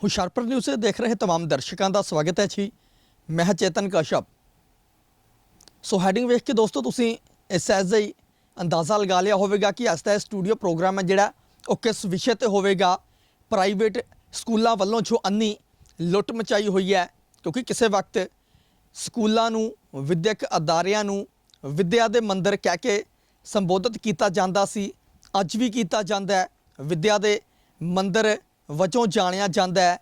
Hoshiarpur news ਦੇਖ ਰਹੇ तमाम ਦਰਸ਼ਕਾਂ ਦਾ ਸਵਾਗਤ ਹੈ ਜੀ ਮੈਂ ਹਾਂ ਚੇਤਨ ਕਸ਼ਪ ਸੋ ਹੈਡਿੰਗ ਵੇਖ ਕੇ ਦੋਸਤੋ ਤੁਸੀਂ ਇਸ ਐਜ਼ ਹੀ ਅੰਦਾਜ਼ਾ ਲਗਾ ਲਿਆ ਹੋਵੇਗਾ ਕਿ ਅੱਜ ਦਾ ਇਹ ਸਟੂਡੀਓ ਪ੍ਰੋਗਰਾਮ ਹੈ ਜਿਹੜਾ ਉਹ ਕਿਸ ਵਿਸ਼ੇ ਤੇ ਹੋਵੇਗਾ ਪ੍ਰਾਈਵੇਟ ਸਕੂਲਾਂ ਵੱਲੋਂ ਜੋ ਅੰਨੀ ਲੁੱਟ ਮਚਾਈ ਹੋਈ ਹੈ ਕਿਉਂਕਿ ਕਿਸੇ ਵਕਤ ਸਕੂਲਾਂ ਨੂੰ ਵਿਦਿਅਕ ਅਦਾਰਿਆਂ ਨੂੰ ਵਿਦਿਆ ਦੇ ਮੰਦਰ ਕਹਿ ਕੇ ਸੰਬੋਧਿਤ ਕੀਤਾ ਜਾਂਦਾ ਸੀ ਅੱਜ ਵੀ ਕੀਤਾ ਜਾਂਦਾ ਹੈ ਵਿਦਿਆ ਦੇ ਮੰਦਰ ਵਜੋਂ ਜਾਣਿਆ ਜਾਂਦਾ ਹੈ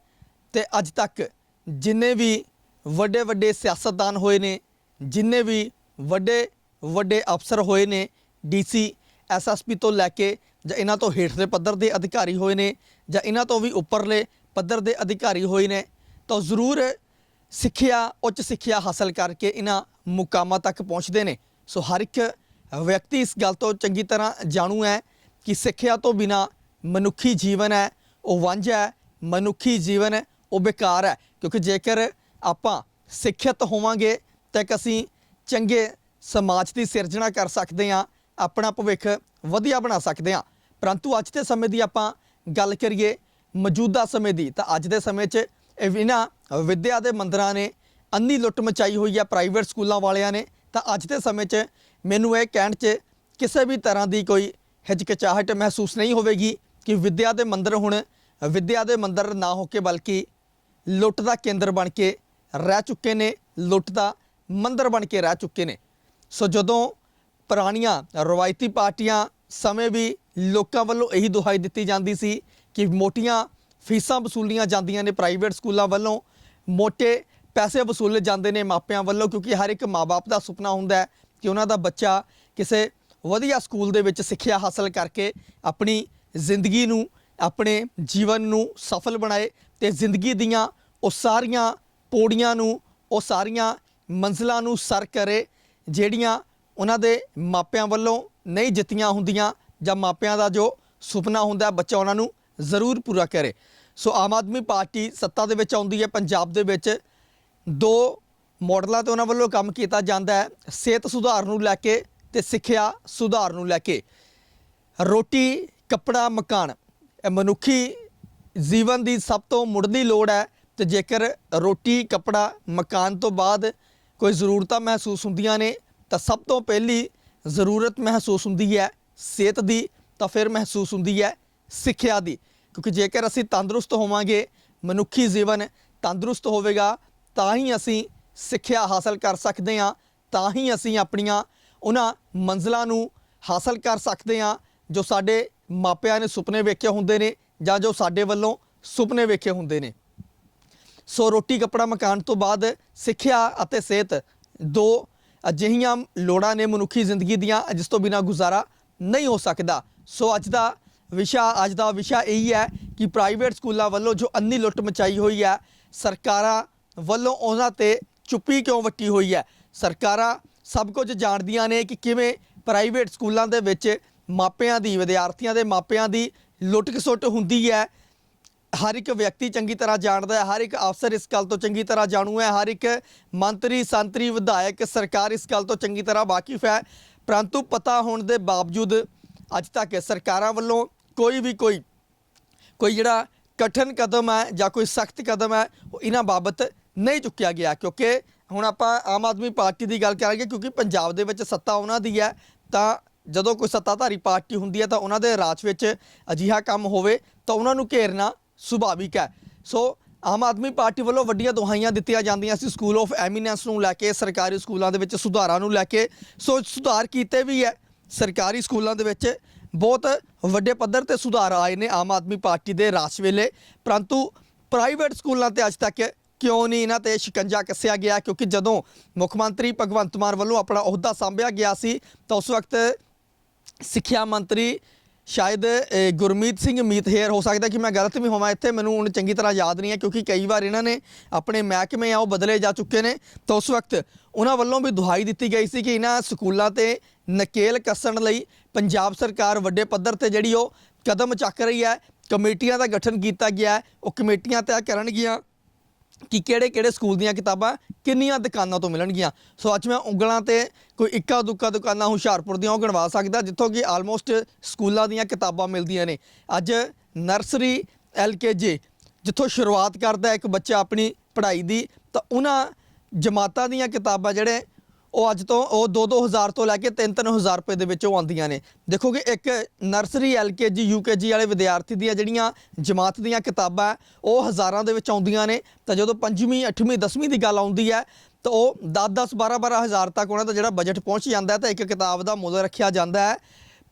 ਤੇ ਅੱਜ ਤੱਕ ਜਿੰਨੇ ਵੀ ਵੱਡੇ ਵੱਡੇ ਸਿਆਸਤਦਾਨ ਹੋਏ ਨੇ, ਜਿੰਨੇ ਵੀ ਵੱਡੇ ਵੱਡੇ ਅਫਸਰ ਹੋਏ ਨੇ ਡੀਸੀ ਐਸਐਸਪੀ ਤੋਂ ਲੈ ਕੇ ਜਾਂ ਇਹਨਾਂ ਤੋਂ ਹੇਠਲੇ ਪੱਧਰ ਦੇ ਅਧਿਕਾਰੀ ਹੋਏ ਨੇ ਜਾਂ ਇਹਨਾਂ ਤੋਂ ਵੀ ਉੱਪਰਲੇ ਪੱਧਰ ਦੇ ਅਧਿਕਾਰੀ ਹੋਏ ਨੇ, ਤਾਂ ਜ਼ਰੂਰ ਸਿੱਖਿਆ, ਉੱਚ ਸਿੱਖਿਆ ਹਾਸਲ ਕਰਕੇ ਇਹਨਾਂ ਮੁਕਾਮਾਂ ਤੱਕ ਪਹੁੰਚਦੇ ਨੇ। ਸੋ ਹਰ ਇੱਕ ਵਿਅਕਤੀ ਇਸ ਗੱਲ ਤੋਂ ਚੰਗੀ ਤਰ੍ਹਾਂ ਜਾਣੂ ਹੈ ਕਿ ਸਿੱਖਿਆ ਤੋਂ ਬਿਨਾ ਮਨੁੱਖੀ ਜੀਵਨ ਹੈ ਉਹ ਵਾਂਝਾ ਹੈ, ਮਨੁੱਖੀ ਜੀਵਨ ਹੈ, ਉਹ ਬੇਕਾਰ ਹੈ। ਕਿਉਂਕਿ ਜੇਕਰ ਆਪਾਂ ਸਿੱਖਿਅਤ ਹੋਵਾਂਗੇ, ਤਾਂ ਇੱਕ ਅਸੀਂ ਚੰਗੇ ਸਮਾਜ ਦੀ ਸਿਰਜਣਾ ਕਰ ਸਕਦੇ ਹਾਂ, ਆਪਣਾ ਭਵਿੱਖ ਵਧੀਆ ਬਣਾ ਸਕਦੇ ਹਾਂ। ਪਰੰਤੂ ਅੱਜ ਦੇ ਸਮੇਂ ਦੀ ਆਪਾਂ ਗੱਲ ਕਰੀਏ ਮੌਜੂਦਾ ਸਮੇਂ ਦੀ, ਤਾਂ ਅੱਜ ਦੇ ਸਮੇਂ 'ਚ ਇਹ ਇਹਨਾਂ ਵਿਦਿਆ ਦੇ ਮੰਦਰਾਂ ਨੇ ਅੰਨੀ ਲੁੱਟ ਮਚਾਈ ਹੋਈ ਹੈ, ਪ੍ਰਾਈਵੇਟ ਸਕੂਲਾਂ ਵਾਲਿਆਂ ਨੇ। ਤਾਂ ਅੱਜ ਦੇ ਸਮੇਂ 'ਚ ਮੈਨੂੰ ਇਹ ਕਹਿਣ 'ਚ ਕਿਸੇ ਵੀ ਤਰ੍ਹਾਂ ਦੀ ਕੋਈ ਹਿਚਕਿਚਾਹਟ ਮਹਿਸੂਸ ਨਹੀਂ ਹੋਵੇਗੀ ਕਿ ਵਿਦਿਆ ਦੇ ਮੰਦਰ ਹੁਣ ਵਿੱਦਿਆ ਦੇ ਮੰਦਰ ਨਾ ਹੋ ਕੇ ਬਲਕਿ ਲੁੱਟ ਦਾ ਕੇਂਦਰ ਬਣ ਕੇ ਰਹਿ ਚੁੱਕੇ ਨੇ, ਲੁੱਟ ਦਾ ਮੰਦਰ ਬਣ ਕੇ ਰਹਿ ਚੁੱਕੇ ਨੇ। ਸੋ ਜਦੋਂ ਪੁਰਾਣੀਆਂ ਰਵਾਇਤੀ ਪਾਰਟੀਆਂ ਸਮੇਂ ਵੀ ਲੋਕਾਂ ਵੱਲੋਂ ਇਹੀ ਦੁਹਾਈ ਦਿੱਤੀ ਜਾਂਦੀ ਸੀ ਕਿ ਮੋਟੀਆਂ ਫੀਸਾਂ ਵਸੂਲੀਆਂ ਜਾਂਦੀਆਂ ਨੇ ਪ੍ਰਾਈਵੇਟ ਸਕੂਲਾਂ ਵੱਲੋਂ, ਮੋਟੇ ਪੈਸੇ ਵਸੂਲੇ ਜਾਂਦੇ ਨੇ ਮਾਪਿਆਂ ਵੱਲੋਂ, ਕਿਉਂਕਿ ਹਰ ਇੱਕ ਮਾਪੇ ਦਾ ਸੁਪਨਾ ਹੁੰਦਾ ਹੈ ਕਿ ਉਹਨਾਂ ਦਾ ਬੱਚਾ ਕਿਸੇ ਵਧੀਆ ਸਕੂਲ ਦੇ ਵਿੱਚ ਸਿੱਖਿਆ ਹਾਸਲ ਕਰਕੇ ਆਪਣੀ ਜ਼ਿੰਦਗੀ ਨੂੰ ਆਪਣੇ ਜੀਵਨ ਨੂੰ ਸਫਲ ਬਣਾਏ ਤੇ ਜ਼ਿੰਦਗੀ ਦੀਆਂ ਉਹ ਸਾਰੀਆਂ ਪੌੜੀਆਂ ਨੂੰ, ਉਹ ਸਾਰੀਆਂ ਮੰਜ਼ਲਾਂ ਨੂੰ ਸਰ ਕਰੇ, ਜਿਹੜੀਆਂ ਉਹਨਾਂ ਦੇ ਮਾਪਿਆਂ ਵੱਲੋਂ ਨਹੀਂ ਜਿੱਤੀਆਂ ਹੁੰਦੀਆਂ ਜਾਂ ਮਾਪਿਆਂ ਦਾ ਜੋ ਸੁਪਨਾ ਹੁੰਦਾ ਬੱਚਾ ਉਹਨਾਂ ਨੂੰ ਜ਼ਰੂਰ ਪੂਰਾ ਕਰੇ। ਸੋ ਆਮ ਆਦਮੀ ਪਾਰਟੀ ਸੱਤਾ ਦੇ ਵਿੱਚ ਆਉਂਦੀ ਹੈ, ਪੰਜਾਬ ਦੇ ਵਿੱਚ ਦੋ ਮਾਡਲਾਂ ਤੇ ਉਹਨਾਂ ਵੱਲੋਂ ਕੰਮ ਕੀਤਾ ਜਾਂਦਾ ਹੈ, ਸਿਹਤ ਸੁਧਾਰ ਨੂੰ ਲੈ ਕੇ ਤੇ ਸਿੱਖਿਆ ਸੁਧਾਰ ਨੂੰ ਲੈ ਕੇ। ਰੋਟੀ, ਕੱਪੜਾ, ਮਕਾਨ। ਇਹ ਮਨੁੱਖੀ ਜੀਵਨ ਦੀ ਸਭ ਤੋਂ ਮੁੱਢਲੀ ਲੋੜ ਹੈ ਤੇ ਜੇਕਰ ਰੋਟੀ, ਕੱਪੜਾ, ਮਕਾਨ ਤੋਂ ਬਾਅਦ ਕੋਈ ਜ਼ਰੂਰਤਾਂ ਮਹਿਸੂਸ ਹੁੰਦੀਆਂ ਨੇ, ਤਾਂ ਸਭ ਤੋਂ ਪਹਿਲੀ ਜ਼ਰੂਰਤ ਮਹਿਸੂਸ ਹੁੰਦੀ ਹੈ ਸਿਹਤ ਦੀ, ਤਾਂ ਫਿਰ ਮਹਿਸੂਸ ਹੁੰਦੀ ਹੈ ਸਿੱਖਿਆ ਦੀ। ਕਿਉਂਕਿ ਜੇਕਰ ਅਸੀਂ ਤੰਦਰੁਸਤ ਹੋਵਾਂਗੇ, ਮਨੁੱਖੀ ਜੀਵਨ ਤੰਦਰੁਸਤ ਹੋਵੇਗਾ, ਤਾਂ ਹੀ ਅਸੀਂ ਸਿੱਖਿਆ ਹਾਸਲ ਕਰ ਸਕਦੇ ਹਾਂ, ਤਾਂ ਹੀ ਅਸੀਂ ਆਪਣੀਆਂ ਉਹਨਾਂ ਮੰਜ਼ਲਾਂ ਨੂੰ ਹਾਸਲ ਕਰ ਸਕਦੇ ਹਾਂ ਜੋ ਸਾਡੇ ਮਾਪਿਆਂ ਨੇ ਸੁਪਨੇ ਵੇਖੇ ਹੁੰਦੇ ਨੇ ਜਾਂ ਜੋ ਸਾਡੇ ਵੱਲੋਂ ਸੁਪਨੇ ਵੇਖੇ ਹੁੰਦੇ ਨੇ। ਸੋ ਰੋਟੀ, ਕੱਪੜਾ, ਮਕਾਨ ਤੋਂ ਬਾਅਦ ਸਿੱਖਿਆ ਅਤੇ ਸਿਹਤ ਦੋ ਅਜਿਹੀਆਂ ਲੋੜਾਂ ਨੇ ਮਨੁੱਖੀ ਜ਼ਿੰਦਗੀ ਦੀਆਂ, ਜਿਸ ਤੋਂ ਬਿਨਾ ਗੁਜ਼ਾਰਾ ਨਹੀਂ ਹੋ ਸਕਦਾ। ਸੋ ਅੱਜ ਦਾ ਵਿਸ਼ਾ, ਅੱਜ ਦਾ ਵਿਸ਼ਾ ਇਹੀ ਹੈ ਕਿ ਪ੍ਰਾਈਵੇਟ ਸਕੂਲਾਂ ਵੱਲੋਂ ਜੋ ਅੰਨੀ ਲੁੱਟ ਮਚਾਈ ਹੋਈ ਹੈ, ਸਰਕਾਰਾਂ ਵੱਲੋਂ ਉਹਨਾਂ ਤੇ ਚੁੱਪੀ ਕਿਉਂ ਵੱਟੀ ਹੋਈ ਹੈ? ਸਰਕਾਰਾਂ ਸਭ ਕੁਝ ਜਾਣਦੀਆਂ ਨੇ ਕਿ ਕਿਵੇਂ ਪ੍ਰਾਈਵੇਟ ਸਕੂਲਾਂ ਦੇ ਵਿੱਚ ਮਾਪਿਆਂ ਦੀ, ਵਿਦਿਆਰਥੀਆਂ ਦੇ ਮਾਪਿਆਂ ਦੀ ਲੁੱਟ ਖਸੁੱਟ ਹੁੰਦੀ ਹੈ। ਹਰ ਇੱਕ ਵਿਅਕਤੀ ਚੰਗੀ ਤਰ੍ਹਾਂ ਜਾਣਦਾ ਹੈ, ਹਰ ਇੱਕ ਅਫਸਰ ਇਸ ਗੱਲ ਤੋਂ ਚੰਗੀ ਤਰ੍ਹਾਂ ਜਾਣੂ ਹੈ, ਹਰ ਇੱਕ ਮੰਤਰੀ, ਸੰਤਰੀ, ਵਿਧਾਇਕ, ਸਰਕਾਰ ਇਸ ਗੱਲ ਤੋਂ ਚੰਗੀ ਤਰ੍ਹਾਂ ਵਾਕਿਫ ਹੈ। ਪਰੰਤੂ ਪਤਾ ਹੋਣ ਦੇ ਬਾਵਜੂਦ ਅੱਜ ਤੱਕ ਸਰਕਾਰਾਂ ਵੱਲੋਂ ਕੋਈ ਵੀ ਕੋਈ ਕੋਈ ਜਿਹੜਾ ਕਠਿਨ ਕਦਮ ਹੈ ਜਾਂ ਕੋਈ ਸਖਤ ਕਦਮ ਹੈ, ਉਹ ਇਹਨਾਂ ਬਾਬਤ ਨਹੀਂ ਚੁੱਕਿਆ ਗਿਆ। ਕਿਉਂਕਿ ਹੁਣ ਆਪਾਂ ਆਮ ਆਦਮੀ ਪਾਰਟੀ ਦੀ ਗੱਲ ਕਰਾਂਗੇ, ਕਿਉਂਕਿ ਪੰਜਾਬ ਦੇ ਵਿੱਚ ਸੱਤਾ ਉਹਨਾਂ ਦੀ ਹੈ, ਤਾਂ ਜਦੋਂ ਕੋਈ ਸੱਤਾਧਾਰੀ ਪਾਰਟੀ ਹੁੰਦੀ ਹੈ ਤਾਂ ਉਹਨਾਂ ਦੇ ਰਾਜ ਵਿੱਚ ਅਜਿਹਾ ਕੰਮ ਹੋਵੇ ਤਾਂ ਉਹਨਾਂ ਨੂੰ ਘੇਰਨਾ ਸੁਭਾਵਿਕ ਹੈ। ਸੋ ਆਮ ਆਦਮੀ ਪਾਰਟੀ ਵੱਲੋਂ ਵੱਡੀਆਂ ਦੁਹਾਈਆਂ ਦਿੱਤੀਆਂ ਜਾਂਦੀਆਂ ਸੀ ਸਕੂਲ ਆਫ ਐਮੀਨੈਂਸ ਨੂੰ ਲੈ ਕੇ, ਸਰਕਾਰੀ ਸਕੂਲਾਂ ਦੇ ਵਿੱਚ ਸੁਧਾਰਾਂ ਨੂੰ ਲੈ ਕੇ। ਸੋ ਸੁਧਾਰ ਕੀਤੇ ਵੀ ਹੈ। ਸਰਕਾਰੀ ਸਕੂਲਾਂ ਦੇ ਵਿੱਚ ਬਹੁਤ ਵੱਡੇ ਪੱਧਰ ਤੇ ਸੁਧਾਰ ਆਏ ਨੇ ਆਮ ਆਦਮੀ ਪਾਰਟੀ ਦੇ ਰਾਜ ਵੇਲੇ। ਪਰੰਤੂ ਪ੍ਰਾਈਵੇਟ ਸਕੂਲਾਂ ਤੇ ਅੱਜ ਤੱਕ ਕਿਉਂ ਨਹੀਂ ਇਹਨਾਂ ਤੇ ਸ਼ਿਕੰਜਾ ਕੱਸਿਆ ਗਿਆ? ਕਿਉਂਕਿ ਜਦੋਂ ਮੁੱਖ ਮੰਤਰੀ ਭਗਵੰਤ ਮਾਨ ਵੱਲੋਂ ਆਪਣਾ ਅਹੁਦਾ ਸੰਭਿਆ ਗਿਆ ਸੀ, ਤਾਂ ਉਸ ਵਕਤ ਸਿੱਖਿਆ ਮੰਤਰੀ ਸ਼ਾਇਦ ਗੁਰਮੀਤ ਸਿੰਘ ਮੀਤਹੇਰ ਹੋ ਸਕਦਾ ਕਿ ਮੈਂ ਗਲਤ ਵੀ ਹੋਵਾਂ ਇੱਥੇ, ਮੈਨੂੰ ਹੁਣ ਚੰਗੀ ਤਰ੍ਹਾਂ ਯਾਦ ਨਹੀਂ ਹੈ ਕਿਉਂਕਿ ਕਈ ਵਾਰ ਇਹਨਾਂ ਨੇ ਆਪਣੇ ਮਹਿਕਮੇ ਆ ਉਹ ਬਦਲੇ ਜਾ ਚੁੱਕੇ ਨੇ। ਤਾਂ ਉਸ ਵਕਤ ਉਹਨਾਂ ਵੱਲੋਂ ਵੀ ਦੁਹਾਈ ਦਿੱਤੀ ਗਈ ਸੀ ਕਿ ਇਹਨਾਂ ਸਕੂਲਾਂ ਤੇ ਨਕੇਲ ਕੱਸਣ ਲਈ ਪੰਜਾਬ ਸਰਕਾਰ ਵੱਡੇ ਪੱਧਰ ਤੇ ਜਿਹੜੀ ਉਹ ਕਦਮ ਚੱਕ ਰਹੀ ਹੈ, ਕਮੇਟੀਆਂ ਦਾ ਗਠਨ ਕੀਤਾ ਗਿਆ ਉਹ ਕਮੇਟੀਆਂ ਤੈਅ ਕਰਨਗੀਆਂ। ਕਿ ਕਿਹੜੇ ਕਿਹੜੇ ਸਕੂਲ ਦੀਆਂ ਕਿਤਾਬਾਂ ਕਿੰਨੀਆਂ ਦੁਕਾਨਾਂ ਤੋਂ ਮਿਲਣਗੀਆਂ। ਸੋ ਅੱਜ ਮੈਂ ਉਂਗਲਾਂ ਤੇ ਕੋਈ ਇੱਕਾ ਦੁੱਕਾ ਦੁਕਾਨਾਂ ਹੁਸ਼ਿਆਰਪੁਰ ਦੀਆਂ ਉਹ ਗਣਵਾ ਸਕਦਾ, ਜਿੱਥੋਂ ਕਿ ਆਲਮੋਸਟ ਸਕੂਲਾਂ ਦੀਆਂ ਕਿਤਾਬਾਂ ਮਿਲਦੀਆਂ ਨੇ। ਅੱਜ ਨਰਸਰੀ ਐਲਕੇਜੀ ਜਿੱਥੋਂ ਸ਼ੁਰੂਆਤ ਕਰਦਾ ਇੱਕ ਬੱਚਾ ਆਪਣੀ ਪੜ੍ਹਾਈ ਦੀ, ਤਾਂ ਉਹਨਾਂ ਜਮਾਤਾਂ ਦੀਆਂ ਕਿਤਾਬਾਂ ਜਿਹੜੇ ਉਹ ਅੱਜ ਤੋਂ ਉਹ 2-2000 ਤੋਂ ਲੈ ਕੇ 3-3000 ਰੁਪਏ ਦੇ ਵਿੱਚ ਉਹ ਆਉਂਦੀਆਂ ਨੇ। ਦੇਖੋਗੇ ਇੱਕ ਨਰਸਰੀ ਐਲਕੇਜੀ ਯੂਕੇਜੀ ਵਾਲੇ ਵਿਦਿਆਰਥੀ ਦੀਆਂ ਜਿਹੜੀਆਂ ਜਮਾਤ ਦੀਆਂ ਕਿਤਾਬਾਂ ਉਹ ਹਜ਼ਾਰਾਂ ਦੇ ਵਿੱਚ ਆਉਂਦੀਆਂ ਨੇ। ਤਾਂ ਜਦੋਂ 5ਵੀਂ 8ਵੀਂ 10ਵੀਂ ਦੀ ਗੱਲ ਆਉਂਦੀ ਹੈ, ਤਾਂ ਉਹ 10-10 12-12 ਹਜ਼ਾਰ ਤੱਕ ਉਹਨਾਂ ਦਾ ਜਿਹੜਾ ਬਜਟ ਪਹੁੰਚ ਜਾਂਦਾ ਹੈ, ਤਾਂ ਇੱਕ ਕਿਤਾਬ ਦਾ ਮੁੱਲ ਰੱਖਿਆ ਜਾਂਦਾ ਹੈ।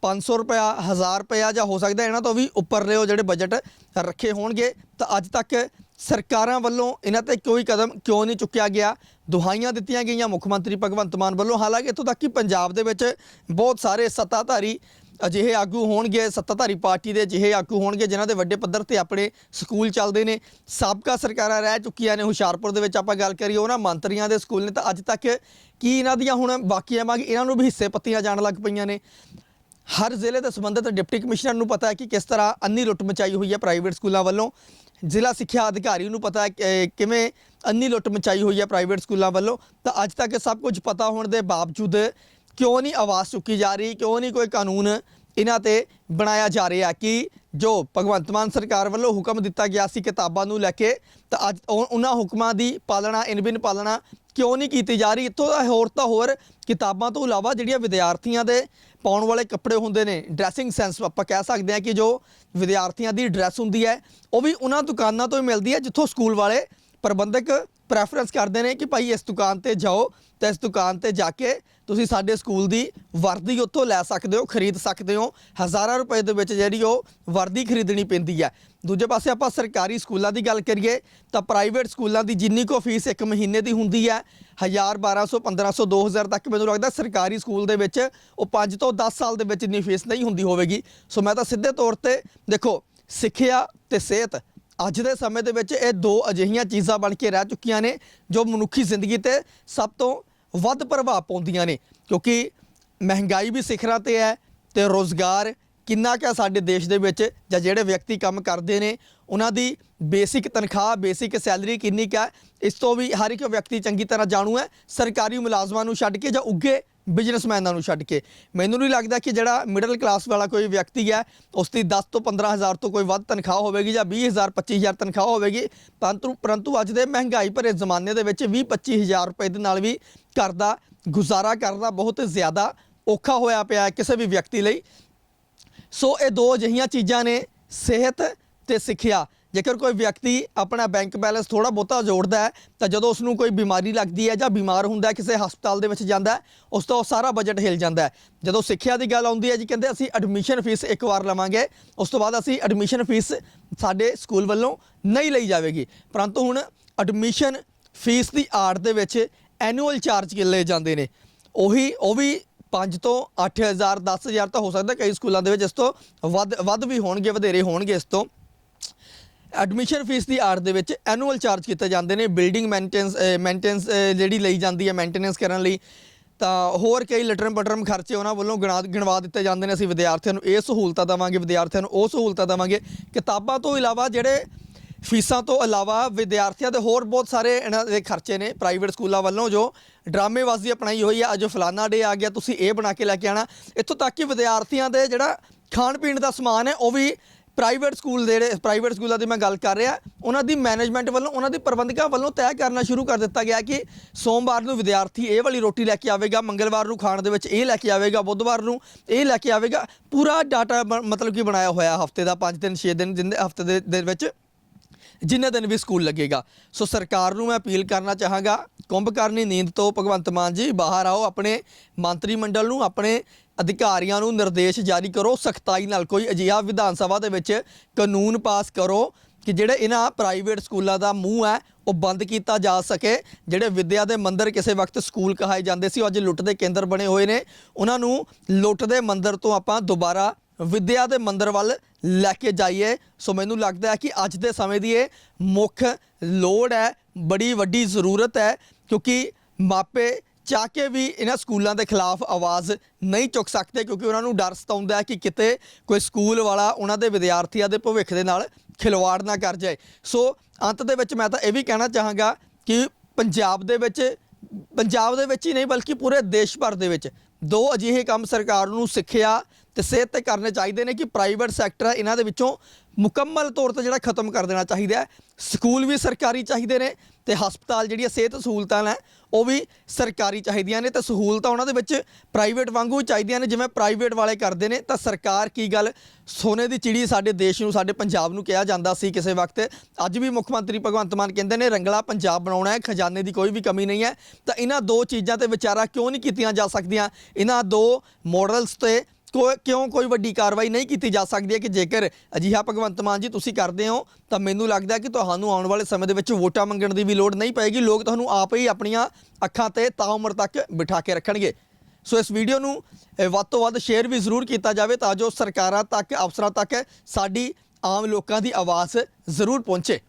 500 ਰੁਪਇਆ 1000 ਰੁਪਇਆ ਜਾਂ ਹੋ ਸਕਦਾ ਇਹਨਾਂ ਤੋਂ ਵੀ ਉੱਪਰਲੇ ਉਹ ਜਿਹੜੇ ਬਜਟ ਰੱਖੇ ਹੋਣਗੇ। ਤਾਂ ਅੱਜ ਤੱਕ ਸਰਕਾਰਾਂ ਵੱਲੋਂ ਇਹਨਾਂ ਤੇ ਕੋਈ ਕਦਮ ਕਿਉਂ ਨਹੀਂ ਚੁੱਕਿਆ ਗਿਆ? ਦੁਹਾਈਆਂ ਦਿੱਤੀਆਂ ਗਈਆਂ ਮੁੱਖ ਮੰਤਰੀ ਭਗਵੰਤ ਮਾਨ ਵੱਲੋਂ। ਹਾਲਾਂਕਿ ਇੱਥੋਂ ਤੱਕ ਕਿ ਪੰਜਾਬ ਦੇ ਵਿੱਚ ਬਹੁਤ ਸਾਰੇ ਸੱਤਾਧਾਰੀ ਅਜਿਹੇ ਆਗੂ ਹੋਣਗੇ। ਸੱਤਾਧਾਰੀ ਪਾਰਟੀ ਦੇ ਅਜਿਹੇ ਆਗੂ ਹੋਣਗੇ, ਜਿਨ੍ਹਾਂ ਦੇ ਵੱਡੇ ਪੱਧਰ ਤੇ ਆਪਣੇ ਸਕੂਲ ਚੱਲਦੇ ਨੇ। ਸਾਬਕਾ ਸਰਕਾਰਾਂ ਰਹਿ ਚੁੱਕੀਆਂ ਨੇ ਹੁਸ਼ਿਆਰਪੁਰ ਦੇ ਵਿੱਚ ਆਪਾਂ ਗੱਲ ਕਰੀਏ। ਉਹਨਾਂ ਮੰਤਰੀਆਂ ਦੇ ਸਕੂਲ ਨੇ ਤਾਂ ਅੱਜ ਤੱਕ ਕੀ ਇਹਨਾਂ ਦੀਆਂ ਹੁਣ ਬਾਕੀਆਂ ਮੰਗ ਇਹਨਾਂ ਨੂੰ ਵੀ ਹਿੱਸੇ ਪੱਤੀਆਂ ਜਾਣ ਲੱਗ ਪਈਆਂ ਨੇ? ਹਰ ਜ਼ਿਲ੍ਹੇ ਦੇ ਸੰਬੰਧਿਤ ਡਿਪਟੀ ਕਮਿਸ਼ਨਰ ਨੂੰ ਪਤਾ ਹੈ ਕਿ ਕਿਸ ਤਰ੍ਹਾਂ ਅੰਨੀ ਲੁੱਟ ਮਚਾਈ ਹੋਈ ਹੈ ਪ੍ਰਾਈਵੇਟ ਸਕੂਲਾਂ ਵੱਲੋਂ। ਜ਼ਿਲ੍ਹਾ ਸਿੱਖਿਆ ਅਧਿਕਾਰੀ ਨੂੰ ਪਤਾ ਹੈ ਕਿ ਕਿਵੇਂ ਅੰਨੀ ਲੁੱਟ ਮਚਾਈ ਹੋਈ ਹੈ ਪ੍ਰਾਈਵੇਟ ਸਕੂਲਾਂ ਵੱਲੋਂ। ਤਾਂ ਅੱਜ ਤੱਕ ਸਭ ਕੁਝ ਪਤਾ ਹੋਣ ਦੇ ਬਾਵਜੂਦ ਕਿਉਂ ਨਹੀਂ ਆਵਾਜ਼ ਚੁੱਕੀ ਜਾ ਰਹੀ, ਕਿਉਂ ਨਹੀਂ ਕੋਈ ਕਾਨੂੰਨ ਇਹਨਾਂ ਤੇ ਬਣਾਇਆ ਜਾ ਰਿਹਾ ਕਿ ਜੋ ਭਗਵੰਤ ਮਾਨ ਸਰਕਾਰ ਵੱਲੋਂ ਹੁਕਮ ਦਿੱਤਾ ਗਿਆ ਸੀ ਕਿਤਾਬਾਂ ਨੂੰ ਲੈ ਕੇ, ਤਾਂ ਅੱਜ ਉਹ- ਉਹਨਾਂ ਹੁਕਮਾਂ ਦੀ ਪਾਲਣਾ, ਇਨਬਿਨ ਪਾਲਣਾ ਕਿਉਂ ਨਹੀਂ ਕੀਤੀ ਜਾ ਰਹੀ? ਇੱਥੋਂ ਦਾ ਹੋਰ ਤਾਂ ਹੋਰ ਕਿਤਾਬਾਂ ਤੋਂ ਇਲਾਵਾ ਜਿਹੜੀਆਂ ਵਿਦਿਆਰਥੀਆਂ ਦੇ ਪਾਉਣ ਵਾਲੇ ਕੱਪੜੇ ਹੁੰਦੇ ਨੇ ਡਰੈਸਿੰਗ ਸੈਂਸ ਆਪਾਂ ਕਹਿ ਸਕਦੇ ਹਾਂ ਕਿ ਜੋ ਵਿਦਿਆਰਥੀਆਂ ਦੀ ਡਰੈਸ ਹੁੰਦੀ ਹੈ, ਉਹ ਵੀ ਉਹਨਾਂ ਦੁਕਾਨਾਂ ਤੋਂ ਹੀ ਮਿਲਦੀ ਹੈ, ਜਿੱਥੋਂ ਸਕੂਲ ਵਾਲੇ ਪ੍ਰਬੰਧਕ ਪ੍ਰੈਫਰੈਂਸ ਕਰਦੇ ਨੇ ਕਿ ਭਾਈ ਇਸ ਦੁਕਾਨ ਤੇ ਜਾਓ ਤੇ ਇਸ ਦੁਕਾਨ ਤੇ ਜਾ ਕੇ ਤੁਸੀਂ ਸਾਡੇ ਸਕੂਲ ਦੀ ਵਰਦੀ ਉੱਥੋਂ ਲੈ ਸਕਦੇ ਹੋ, ਖਰੀਦ ਸਕਦੇ ਹੋ। ਹਜ਼ਾਰਾਂ ਰੁਪਏ ਦੇ ਵਿੱਚ ਜਿਹੜੀ ਉਹ ਵਰਦੀ ਖਰੀਦਣੀ ਪੈਂਦੀ ਹੈ। ਦੂਜੇ ਪਾਸੇ ਆਪਾਂ ਸਰਕਾਰੀ ਸਕੂਲਾਂ ਦੀ ਗੱਲ ਕਰੀਏ ਤਾਂ ਪ੍ਰਾਈਵੇਟ ਸਕੂਲਾਂ ਦੀ ਜਿੰਨੀ ਕੋ ਫੀਸ ਇੱਕ ਮਹੀਨੇ ਦੀ ਹੁੰਦੀ ਹੈ 1000 1200 1500 2000 ਤੱਕ ਮੈਨੂੰ ਲੱਗਦਾ ਸਰਕਾਰੀ ਸਕੂਲ ਦੇ ਵਿੱਚ ਉਹ 5 ਤੋਂ 10 ਸਾਲ ਦੇ ਵਿੱਚ ਇੰਨੀ ਫੀਸ ਨਹੀਂ ਹੁੰਦੀ ਹੋਵੇਗੀ। ਸੋ ਮੈਂ ਤਾਂ ਸਿੱਧੇ ਤੌਰ ਤੇ ਦੇਖੋ, ਸਿੱਖਿਆ ਤੇ ਸਿਹਤ ਅੱਜ ਦੇ ਸਮੇਂ ਦੇ ਵਿੱਚ ਇਹ ਦੋ ਅਜਿਹੀਆਂ ਚੀਜ਼ਾਂ ਬਣ ਕੇ ਰਹਿ ਚੁੱਕੀਆਂ ਨੇ ਜੋ ਮਨੁੱਖੀ ਜ਼ਿੰਦਗੀ ਤੇ ਸਭ ਤੋਂ ਵੱਧ ਪ੍ਰਭਾਵ ਪਾਉਂਦੀਆਂ ਨੇ। ਕਿਉਂਕਿ ਮਹਿੰਗਾਈ ਵੀ ਸਿਖਰਾਂ ਤੇ ਹੈ ਤੇ ਰੋਜ਼ਗਾਰ ਕਿੰਨਾ ਕੁ ਸਾਡੇ ਦੇਸ਼ ਦੇ ਵਿੱਚ ਜਾਂ ਜਿਹੜੇ ਵਿਅਕਤੀ ਕੰਮ ਕਰਦੇ ਨੇ, ਉਹਨਾਂ ਦੀ ਬੇਸਿਕ ਤਨਖਾਹ, ਬੇਸਿਕ ਸੈਲਰੀ ਕਿੰਨੀ ਕੁ ਇਸ ਤੋਂ ਵੀ ਹਰ ਇੱਕ ਵਿਅਕਤੀ ਚੰਗੀ ਤਰ੍ਹਾਂ ਜਾਣੂ ਹੈ। ਸਰਕਾਰੀ ਮੁਲਾਜ਼ਮਾਂ ਨੂੰ ਛੱਡ ਕੇ ਜਾਂ ਉੱਗੇ ਬਿਜ਼ਨਸਮੈਨਾਂ ਨੂੰ ਛੱਡ ਕੇ। ਮੈਨੂੰ ਨਹੀਂ ਲੱਗਦਾ ਕਿ ਜਿਹੜਾ ਮਿਡਲ ਕਲਾਸ ਵਾਲਾ ਕੋਈ ਵਿਅਕਤੀ ਹੈ ਉਸ ਦੀ 10 ਤੋਂ 15000 ਤੋਂ ਕੋਈ ਵੱਧ ਤਨਖਾਹ ਹੋਵੇਗੀ ਜਾਂ 20000 25000 ਤਨਖਾਹ ਹੋਵੇਗੀ। ਪਰੰਤੂ ਪਰੰਤੂ ਅੱਜ ਦੇ ਮਹਿੰਗਾਈ ਭਰੇ ਜ਼ਮਾਨੇ ਦੇ ਵਿੱਚ 20 25000 ਰੁਪਏ ਦੇ ਨਾਲ ਵੀ ਘਰ ਦਾ ਗੁਜ਼ਾਰਾ ਕਰਨਾ ਬਹੁਤ ਜ਼ਿਆਦਾ ਔਖਾ ਹੋਇਆ ਪਿਆ ਹੈ ਕਿਸੇ ਵੀ ਵਿਅਕਤੀ ਲਈ। ਸੋ ਇਹ ਦੋ ਅਜਿਹੀਆਂ ਚੀਜ਼ਾਂ ਨੇ, ਸਿਹਤ ਤੇ ਸਿੱਖਿਆ। ਜੇਕਰ ਕੋਈ ਵਿਅਕਤੀ ਆਪਣਾ ਬੈਂਕ ਬੈਲੈਂਸ ਥੋੜਾ ਬਹੁਤਾ ਜੋੜਦਾ ਹੈ, ਤਾਂ ਜਦੋਂ ਉਸ ਨੂੰ ਕੋਈ ਬਿਮਾਰੀ ਲੱਗਦੀ ਹੈ ਜਾਂ ਬਿਮਾਰ ਹੁੰਦਾ ਹੈ, ਕਿਸੇ ਹਸਪਤਾਲ ਦੇ ਵਿੱਚ ਜਾਂਦਾ ਉਸ ਤੋਂ ਉਹ ਸਾਰਾ ਬਜਟ ਹਿਲ ਜਾਂਦਾ ਹੈ। ਜਦੋਂ ਸਿੱਖਿਆ ਦੀ ਗੱਲ ਆਉਂਦੀ ਹੈ ਜੀ, ਕਹਿੰਦੇ ਅਸੀਂ ਐਡਮਿਸ਼ਨ ਫੀਸ ਇੱਕ ਵਾਰ ਲਵਾਂਗੇ, ਉਸ ਤੋਂ ਬਾਅਦ ਅਸੀਂ ਐਡਮਿਸ਼ਨ ਫੀਸ ਸਾਡੇ ਸਕੂਲ ਵੱਲੋਂ ਨਹੀਂ ਲਈ ਜਾਵੇਗੀ। ਪਰੰਤੂ ਹੁਣ ਐਡਮਿਸ਼ਨ ਫੀਸ ਦੀ ਆੜ ਦੇ ਵਿੱਚ ਐਨੂਅਲ ਚਾਰਜ ਲਏ ਜਾਂਦੇ ਨੇ। ਉਹੀ, ਉਹ ਵੀ 5 ਤੋਂ 8000 10000 ਤਾਂ ਹੋ ਸਕਦਾ ਕਈ ਸਕੂਲਾਂ ਦੇ ਵਿੱਚ ਇਸ ਤੋਂ ਵੱਧ ਵੱਧ ਵੀ ਹੋਣਗੇ, ਵਧੇਰੇ ਹੋਣਗੇ ਇਸ ਤੋਂ। ਐਡਮਿਸ਼ਨ ਫੀਸ ਦੀ ਆੜ ਦੇ ਵਿੱਚ ਐਨੂਅਲ ਚਾਰਜ ਕੀਤੇ ਜਾਂਦੇ ਨੇ ਬਿਲਡਿੰਗ ਮੇਨਟੇਨੈਂਸ ਮੇਨਟੇਨੈਂਸ ਜਿਹੜੀ ਲਈ ਜਾਂਦੀ ਹੈ ਮੇਨਟੇਨੈਂਸ ਕਰਨ ਲਈ, ਤਾਂ ਹੋਰ ਕਈ ਲਟਰਮ ਪਟਰਮ ਖਰਚੇ ਉਹਨਾਂ ਵੱਲੋਂ ਗਿਣਾ, ਗਿਣਵਾ ਦਿੱਤੇ ਜਾਂਦੇ ਨੇ ਅਸੀਂ ਵਿਦਿਆਰਥੀਆਂ ਨੂੰ, ਇਹ ਸਹੂਲਤਾਂ ਦੇਵਾਂਗੇ, ਵਿਦਿਆਰਥੀਆਂ ਨੂੰ ਉਹ ਸਹੂਲਤਾਂ ਦੇਵਾਂਗੇ। ਕਿਤਾਬਾਂ ਤੋਂ ਇਲਾਵਾ ਜਿਹੜੇ ਫੀਸਾਂ ਤੋਂ ਇਲਾਵਾ ਵਿਦਿਆਰਥੀਆਂ ਦੇ ਹੋਰ ਬਹੁਤ ਸਾਰੇ ਇਹਨਾਂ ਦੇ ਖਰਚੇ ਨੇ ਪ੍ਰਾਈਵੇਟ ਸਕੂਲਾਂ ਵੱਲੋਂ ਜੋ ਡਰਾਮੇਬਾਜ਼ੀ ਅਪਣਾਈ ਹੋਈ ਹੈ, ਅੱਜ ਫਲਾਨਾ ਡੇ ਆ ਗਿਆ, ਤੁਸੀਂ ਇਹ ਬਣਾ ਕੇ ਲੈ ਕੇ ਆਣਾ ਇੱਥੋਂ ਤੱਕ ਕਿ ਵਿਦਿਆਰਥੀਆਂ ਦੇ ਜਿਹੜਾ ਖਾਣ ਪੀਣ ਦਾ ਸਮਾਨ ਹੈ, ਉਹ ਵੀ ਪ੍ਰਾਈਵੇਟ ਸਕੂਲ ਦੇ ਜਿਹੜੇ ਪ੍ਰਾਈਵੇਟ ਸਕੂਲਾਂ ਦੀ ਮੈਂ ਗੱਲ ਕਰ ਰਿਹਾ, ਉਹਨਾਂ ਦੀ ਮੈਨੇਜਮੈਂਟ ਵੱਲੋਂ, ਉਹਨਾਂ ਦੀ ਪ੍ਰਬੰਧਕਾਂ ਵੱਲੋਂ ਤੈਅ ਕਰਨਾ ਸ਼ੁਰੂ ਕਰ ਦਿੱਤਾ ਗਿਆ ਕਿ ਸੋਮਵਾਰ ਨੂੰ ਵਿਦਿਆਰਥੀ ਇਹ ਵਾਲੀ ਰੋਟੀ ਲੈ ਕੇ ਆਵੇਗਾ, ਮੰਗਲਵਾਰ ਨੂੰ ਖਾਣ ਦੇ ਵਿੱਚ ਇਹ ਲੈ ਕੇ ਆਵੇਗਾ, ਬੁੱਧਵਾਰ ਨੂੰ ਇਹ ਲੈ ਕੇ ਆਵੇਗਾ। ਪੂਰਾ ਡਾਟਾ ਮਤਲਬ ਕਿ ਬਣਾਇਆ ਹੋਇਆ ਹਫ਼ਤੇ ਦਾ 5 ਦਿਨ 6 ਦਿਨ, ਜਿੰਨੇ ਹਫ਼ਤੇ ਦੇ ਦੇ ਵਿੱਚ, ਜਿੰਨੇ ਦਿਨ ਵੀ ਸਕੂਲ ਲੱਗੇਗਾ। ਸੋ ਸਰਕਾਰ ਨੂੰ ਮੈਂ ਅਪੀਲ ਕਰਨਾ ਚਾਹਾਂਗਾ, ਕੁੰਭਕਰਨੀ, ਨੀਂਦ ਤੋਂ ਭਗਵੰਤ ਮਾਨ ਜੀ, ਬਾਹਰ ਆਓ, ਆਪਣੇ ਮੰਤਰੀ ਮੰਡਲ ਨੂੰ, ਆਪਣੇ ਅਧਿਕਾਰੀਆਂ ਨੂੰ ਨਿਰਦੇਸ਼ ਜਾਰੀ ਕਰੋ, ਸਖਤਾਈ ਨਾਲ। ਕੋਈ ਅਜਿਹਾ ਵਿਧਾਨ ਸਭਾ ਦੇ ਵਿੱਚ ਕਾਨੂੰਨ ਪਾਸ ਕਰੋ ਕਿ ਜਿਹੜੇ ਇਹਨਾਂ ਪ੍ਰਾਈਵੇਟ ਸਕੂਲਾਂ ਦਾ ਮੂੰਹ ਹੈ, ਉਹ ਬੰਦ ਕੀਤਾ ਜਾ ਸਕੇ। ਜਿਹੜੇ ਵਿਦਿਆ ਦੇ ਮੰਦਰ ਕਿਸੇ ਵਕਤ ਸਕੂਲ ਕਹਾਏ ਜਾਂਦੇ ਸੀ, ਉਹ ਅੱਜ ਲੁੱਟ ਦੇ ਕੇਂਦਰ ਬਣੇ ਹੋਏ ਨੇ। ਉਹਨਾਂ ਨੂੰ ਲੁੱਟ ਦੇ ਮੰਦਰ ਤੋਂ ਆਪਾਂ ਦੁਬਾਰਾ ਵਿਦਿਆ ਦੇ ਮੰਦਰ ਵੱਲ ਲੈ ਕੇ ਜਾਈਏ। ਸੋ ਮੈਨੂੰ ਲੱਗਦਾ ਹੈ ਕਿ ਅੱਜ ਦੇ ਸਮੇਂ ਦੀ ਇਹ ਮੁੱਖ ਲੋੜ ਹੈ, ਬੜੀ ਵੱਡੀ ਜ਼ਰੂਰਤ ਹੈ, ਕਿਉਂਕਿ ਮਾਪੇ ਚਾਹ ਕੇ ਵੀ ਇਹਨਾਂ ਸਕੂਲਾਂ ਦੇ ਖਿਲਾਫ ਆਵਾਜ਼ ਨਹੀਂ ਚੁੱਕ ਸਕਦੇ ਕਿਉਂਕਿ ਉਹਨਾਂ ਨੂੰ ਡਰ ਸਤਾਉਂਦਾ ਹੈ ਕਿ ਕਿਤੇ ਕੋਈ ਸਕੂਲ ਵਾਲਾ ਉਹਨਾਂ ਦੇ ਵਿਦਿਆਰਥੀਆਂ ਦੇ ਭਵਿੱਖ ਦੇ ਨਾਲ ਖਿਲਵਾੜ ਨਾ ਕਰ ਜਾਏ। ਸੋ ਅੰਤ ਦੇ ਵਿੱਚ ਮੈਂ ਤਾਂ ਇਹ ਵੀ ਕਹਿਣਾ ਚਾਹਾਂਗਾ ਕਿ ਪੰਜਾਬ ਦੇ ਵਿੱਚ, ਪੰਜਾਬ ਦੇ ਵਿੱਚ ਹੀ ਨਹੀਂ ਬਲਕਿ ਪੂਰੇ ਦੇਸ਼ ਭਰ ਦੇ ਵਿੱਚ ਦੋ ਅਜਿਹੇ ਕੰਮ ਸਰਕਾਰ ਨੂੰ ਸਿੱਖਿਆ ਤੇ ਸਿਹਤ ਤੇ ਕਰਨੇ ਚਾਹੀਦੇ ਨੇ ਕਿ ਪ੍ਰਾਈਵੇਟ ਸੈਕਟਰ ਹੈ ਇਹਨਾਂ ਦੇ ਵਿੱਚੋਂ ਮੁਕੰਮਲ ਤੌਰ ਤੇ ਜਿਹੜਾ ਖਤਮ ਕਰ ਦੇਣਾ ਚਾਹੀਦਾ ਹੈ। ਸਕੂਲ ਵੀ ਸਰਕਾਰੀ ਚਾਹੀਦੇ ਨੇ ਤੇ ਹਸਪਤਾਲ ਜਿਹੜੀਆਂ ਸਿਹਤ ਸਹੂਲਤਾਂ ਨੇ, ਉਹ ਵੀ ਸਰਕਾਰੀ ਚਾਹੀਦੀਆਂ ਨੇ ਤੇ ਸਹੂਲਤਾਂ ਉਹਨਾਂ ਦੇ ਵਿੱਚ ਪ੍ਰਾਈਵੇਟ ਵਾਂਗੂ ਹੀ ਚਾਹੀਦੀਆਂ ਨੇ। ਜਿਵੇਂ ਪ੍ਰਾਈਵੇਟ ਵਾਲੇ ਕਰਦੇ ਨੇ, ਤਾਂ ਸਰਕਾਰ ਕੀ ਗੱਲ ਸੋਨੇ ਦੀ ਚਿੜੀ ਸਾਡੇ ਦੇਸ਼ ਨੂੰ, ਸਾਡੇ ਪੰਜਾਬ ਨੂੰ ਕਿਹਾ ਜਾਂਦਾ ਸੀ ਕਿਸੇ ਵਕਤ। ਅੱਜ ਵੀ ਮੁੱਖ ਮੰਤਰੀ ਭਗਵੰਤ ਮਾਨ ਕਹਿੰਦੇ ਨੇ, ਰੰਗਲਾ ਪੰਜਾਬ ਬਣਾਉਣਾ ਹੈ, ਖਜ਼ਾਨੇ ਦੀ ਕੋਈ ਵੀ ਕਮੀ ਨਹੀਂ ਹੈ। ਤਾਂ ਇਹਨਾਂ ਦੋ ਚੀਜ਼ਾਂ ਤੇ ਵਿਚਾਰਾ ਕਿਉਂ ਨਹੀਂ ਕੀਤੀਆਂ ਜਾ ਸਕਦੀਆਂ? ਇਹਨਾਂ ਦੋ ਮਾਡਲਸ ਤੇ ਕਿਉਂ ਕੋਈ ਵੱਡੀ ਕਾਰਵਾਈ ਨਹੀਂ ਕੀਤੀ ਜਾ ਸਕਦੀ ਹੈ ਕਿ ਜੇਕਰ ਅਜਿਹਾ ਭਗਵੰਤ ਮਾਨ ਜੀ ਤੁਸੀਂ ਕਰਦੇ ਹੋ, ਤਾਂ ਮੈਨੂੰ ਲੱਗਦਾ ਕਿ ਤੁਹਾਨੂੰ ਆਉਣ ਵਾਲੇ ਸਮੇਂ ਦੇ ਵਿੱਚ ਵੋਟਾਂ ਮੰਗਣ ਦੀ ਵੀ ਲੋੜ ਨਹੀਂ ਪਏਗੀ। ਲੋਕ ਤੁਹਾਨੂੰ ਆਪ ਹੀ ਆਪਣੀਆਂ ਅੱਖਾਂ ਤੇ ਤਾਉਮਰ ਤੱਕ ਬਿਠਾ ਕੇ ਰੱਖਣਗੇ। ਸੋ ਇਸ ਵੀਡੀਓ ਨੂੰ ਵੱਧ ਤੋਂ ਵੱਧ ਸ਼ੇਅਰ ਵੀ ਜ਼ਰੂਰ ਕੀਤਾ ਜਾਵੇ ਤਾਂ ਜੋ ਸਰਕਾਰਾਂ ਤੱਕ, ਅਫਸਰਾਂ ਤੱਕ ਸਾਡੀ ਆਮ ਲੋਕਾਂ ਦੀ ਆਵਾਜ਼ ਜ਼ਰੂਰ ਪਹੁੰਚੇ।